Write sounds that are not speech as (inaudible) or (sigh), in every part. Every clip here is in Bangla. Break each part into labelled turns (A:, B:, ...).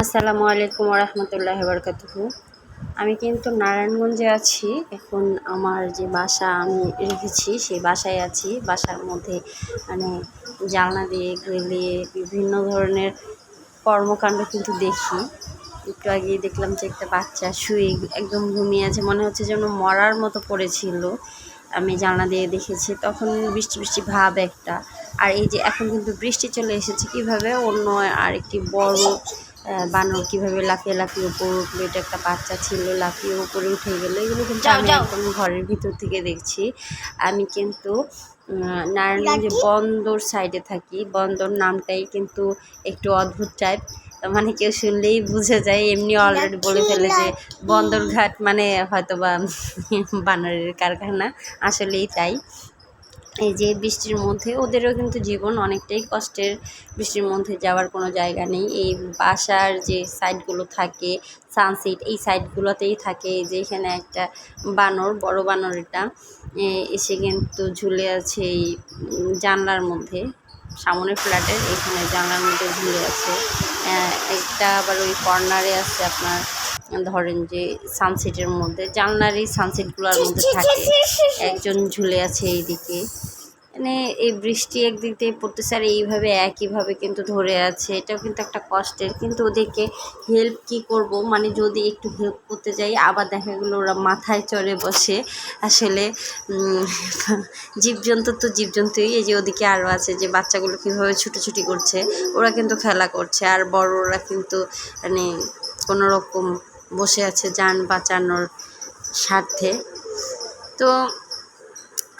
A: আসসালামু আলাইকুম রহমতুল্লাহ বরকাতুহু আমি কিন্তু নারায়ণগঞ্জে আছি। এখন আমার যে বাসা আমি রেখেছি, সেই বাসায় আছি। বাসার মধ্যে মানে জানলা দিয়ে, গ্রিল দিয়ে বিভিন্ন ধরনের কর্মকাণ্ড কিন্তু দেখি। একটু আগেই দেখলাম যে একটা বাচ্চা শুয়ে একদম ঘুমিয়ে আছে, মনে হচ্ছে যেন মরার মতো পড়েছিল। আমি জানলা দিয়ে দেখেছি, তখন বৃষ্টি বৃষ্টি ভাব একটা। আর এই যে এখন কিন্তু বৃষ্টি চলে এসেছে, কীভাবে অন্য আর একটি বড় বানর কীভাবে লাফিয়ে লাফিয়ে উপর উঠল এটা একটা বাচ্চা ছিল লাফিয়ে উপরে উঠে গেলো এগুলো কিন্তু আমি একদম ঘরের ভিতর থেকে দেখছি। আমি কিন্তু নারায়ণগঞ্জে বন্দর সাইডে থাকি। বন্দর নামটাই কিন্তু একটু অদ্ভুত টাইপ মানে কেউ শুনলেই বুঝে যায় এমনি অলরেডি বলে ফেলে যে বন্দরঘাট মানে হয়তো বা (laughs) বানরের কারখানা। আসলেই তাই। এই যে বৃষ্টির মধ্যে, ওদেরও কিন্তু জীবন অনেকটাই কষ্টের বৃষ্টির মধ্যে যাওয়ার কোনো জায়গা নেই। এই বাসার যে সাইডগুলো থাকে সানসেট এই সাইডগুলোতেই থাকে যে এখানে একটা বানর, বড় বানর এটা এসে কিন্তু ঝুলে আছে এই জানলার মধ্যে। সামনের ফ্ল্যাটের, এখানে জানলার মধ্যে ঝুলে আছে। একটা আবার ওই কর্নারে আছে আপনার ধরেন যে সানসেটের মধ্যে জানলার এই সানসেটগুলোর মধ্যে থাকে। একজন ঝুলে আছে এইদিকে। মানে এই বৃষ্টি একদিক দিয়ে পড়তেছে আর এইভাবে একইভাবে কিন্তু ধরে আছে। এটাও কিন্তু একটা কষ্টের। কিন্তু ওদেরকে হেল্প কি করব? মানে যদি একটু হেল্প করতে যাই আবার দেখা গেলো ওরা মাথায় চড়ে বসে। আসলে জীবজন্তু তো জীবজন্তুই। এই যে ওদিকে আরও আছে যে বাচ্চাগুলো কীভাবে ছুটোছুটি করছে ওরা কিন্তু খেলা করছে। আর বড়রা কিন্তু মানে কোনো রকম বসে আছে যান বাঁচানোর স্বার্থে। তো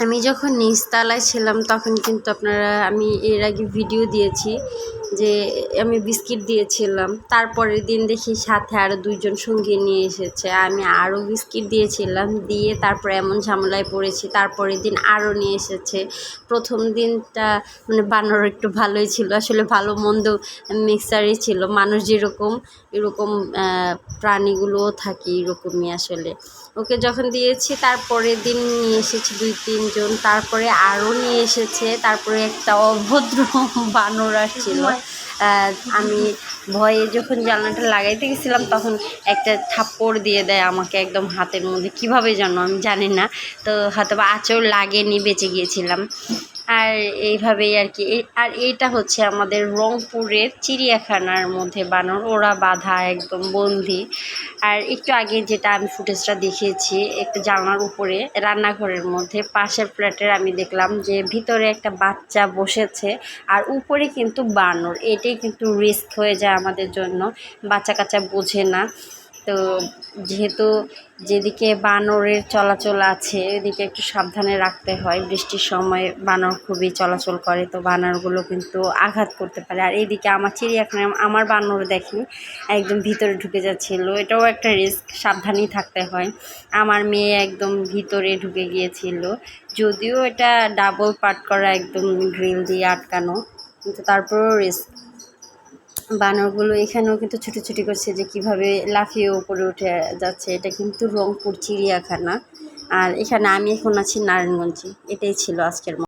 A: আমি যখন নিচতলায় ছিলাম তখন কিন্তু আপনারা, আমি এর আগে ভিডিও দিয়েছি যে আমি বিস্কিট দিয়েছিলাম। তারপরের দিন দেখি সাথে আরও দুইজন সঙ্গী নিয়ে এসেছে। আমি আরও বিস্কিট দিয়েছিলাম, দিয়ে তারপরে এমন ঝামেলায় পড়েছি। তারপরের দিন আরও নিয়ে এসেছে। প্রথম দিনটা মানে বানর একটু ভালোই ছিল। আসলে ভালো মন্দ মিক্সারই ছিল। মানুষ যেরকম, এরকম প্রাণীগুলোও থাকে এরকমই আসলে। ওকে যখন দিয়েছি, তারপরের দিন নিয়ে এসেছে দুই, তিনজন। তারপরে আরও নিয়ে এসেছে। তারপরে একটা অভদ্র বানর আসছিল। আমি ভয়ে যখন জানলাটা লাগাইতে গেছিলাম, তখন একটা থাপ্পড় দিয়ে দেয় আমাকে একদম হাতের মধ্যে। কীভাবে জানো? আমি জানি না। তো হয়তো বা আচর লাগেনি, বেঁচে গিয়েছিলাম। আর এইভাবেই আর কি। আর এইটা হচ্ছে আমাদের রংপুরের চিড়িয়াখানার মধ্যে বানর ওরা বাঁধা একদম বন্দি। আর একটু আগে যেটা আমি ফুটেজটা দেখিয়েছি, একটা জানলার উপরে, রান্নাঘরের মধ্যে, পাশের ফ্ল্যাটের আমি দেখলাম যে ভিতরে একটা বাচ্চা বসেছে আর উপরে কিন্তু বানর। এটাই কিন্তু রিস্ক হয়ে যায় আমাদের জন্য। বাচ্চা কাচ্চা বোঝে না। তো যেহেতু যেদিকে বানরের চলাচল আছে, এদিকে একটু সাবধানে রাখতে হয়। বৃষ্টির সময় বানর খুবই চলাচল করে, তো বানরগুলো কিন্তু আঘাত করতে পারে। আর এইদিকে আমার চিড়িয়াখানায় আমার বানর দেখি একদম ভিতরে ঢুকে যাচ্ছিল। এটাও একটা রিস্ক সাবধানেই থাকতে হয়। আমার মেয়ে একদম ভিতরে ঢুকে গিয়েছিল। যদিও এটা ডাবল পার্ট করা একদম গ্রিল দিয়ে আটকানো, কিন্তু তারপরেও রিস্ক বানরগুলো এখানেও কিন্তু ছুটোছুটি করছে যে কীভাবে লাফিয়ে উপরে উঠে যাচ্ছে। এটা কিন্তু রংপুর চিড়িয়াখানা। আর এখানে আমি এখন আছি নারায়ণগঞ্জে। এটাই ছিল আজকের